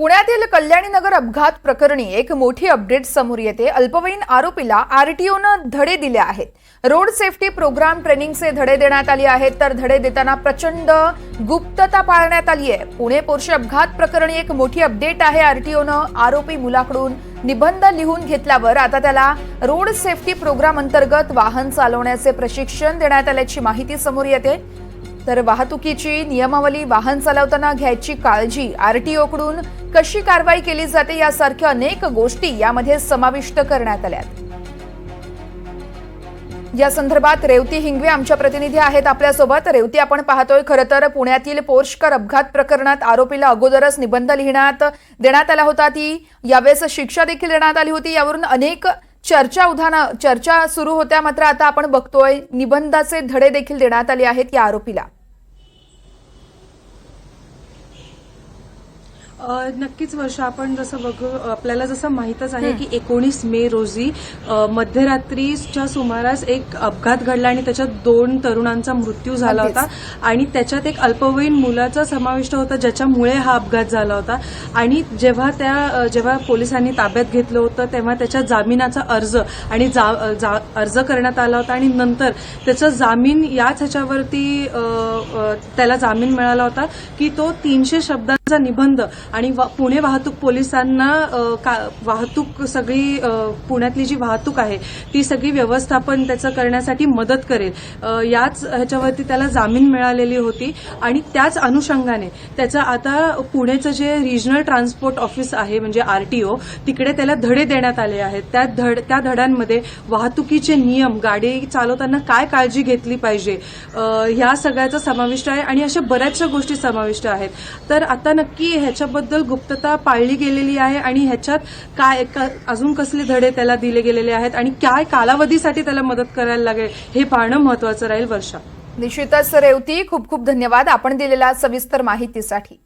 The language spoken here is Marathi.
पुण्यातील कल्याणीनगर अपघात प्रकरणी एक मोठी अपडेट समोर येते. अल्पवयीन आरोपीला आरटीओनं धडे दिले आहेत. रोड सेफ्टी प्रोग्राम ट्रेनिंगचे धडे देण्यात आले आहेत. तर धडे देताना प्रचंड गुप्तता पाळण्यात आली आहे. पुणे पोर्शे अपघात प्रकरणी एक मोठी अपडेट आहे. आरटीओनं आरोपी मुलाकडून निबंध लिहून घेतल्यावर आता त्याला रोड सेफ्टी प्रोग्राम अंतर्गत वाहन चालवण्याचे प्रशिक्षण देण्यात आल्याची माहिती समोर येते. तर वाहतुकीची नियमावली वाहन चालवताना घ्यायची काळजी आरटीओकडून कशी कारवाई केली जाते यासारख्या अनेक गोष्टी यामध्ये समाविष्ट करण्यात आल्यात. या संदर्भात रेवती हिंगवे आमच्या प्रतिनिधी आहेत आपल्यासोबत. रेवती आपण पाहतोय खरं तर पुण्यातील पोर्शकर अपघात प्रकरणात आरोपीला अगोदरच निबंध लिहिण्यात देण्यात आला होता. ती यावेळेस शिक्षा देखील देण्यात आली होती. यावरून अनेक चर्चा उधाना चर्चा सुरू होत्या मात्र आता आपण बघतोय निबंधाचे धडे देखील देण्यात आले आहेत या आरोपीला. नक्कीच वर्ष आपण जसं बघू आपल्याला जसं माहीतच आहे की एकोणीस मे रोजी मध्यरात्रीच्या सुमारास एक अपघात घडला आणि त्याच्यात दोन तरुणांचा मृत्यू झाला. होता. आणि त्याच्यात एक अल्पवयीन मुलाचा समाविष्ट होता ज्याच्यामुळे हा अपघात झाला होता. आणि जेव्हा त्या जेव्हा पोलिसांनी ताब्यात घेतलं होतं तेव्हा त्याच्या जामिनाचा अर्ज आणि जा- जा- अर्ज करण्यात आला होता. आणि नंतर त्याचा जामीन याच ह्याच्यावरती त्याला जामीन मिळाला होता की तो तीनशे शब्दांचा निबंध आणि पुणे वाहतूक पोलिसांना का- वाहतूक सगळी पुण्यातली जी वाहतूक आहे ती सगळी व्यवस्थापन त्याचं करण्यासाठी मदत करेल. याच ह्याच्यावरती त्याला जामीन मिळालेली होती आणि त्याच अनुषंगाने त्याचं आता पुण्याचं जे रिजनल ट्रान्सपोर्ट ऑफिस आहे म्हणजे आरटीओ तिकडे त्याला धडे देण्यात आले आहेत. त्या धड त्या धड्यांमध्ये वाहतुकीचे नियम गाडी चालवताना काय काळजी घेतली पाहिजे ह्या सगळ्याचा समाविष्ट आहे आणि अशा बऱ्याचशा गोष्टी समाविष्ट आहेत. तर आता नक्की ह्याच्याबद्दल गुप्तता पाळली गेलेली आहे आणि ह्याच्यात काय अजून कसले धडे त्याला दिले गेलेले आहेत आणि काय कालावधीसाठी त्याला मदत करायला लागेल हे पाहणं महत्वाचं राहील वर्षा. निश्चितच रेवती खूप खूप धन्यवाद. आपण दिलेल्या सविस्तर माहितीसाठी.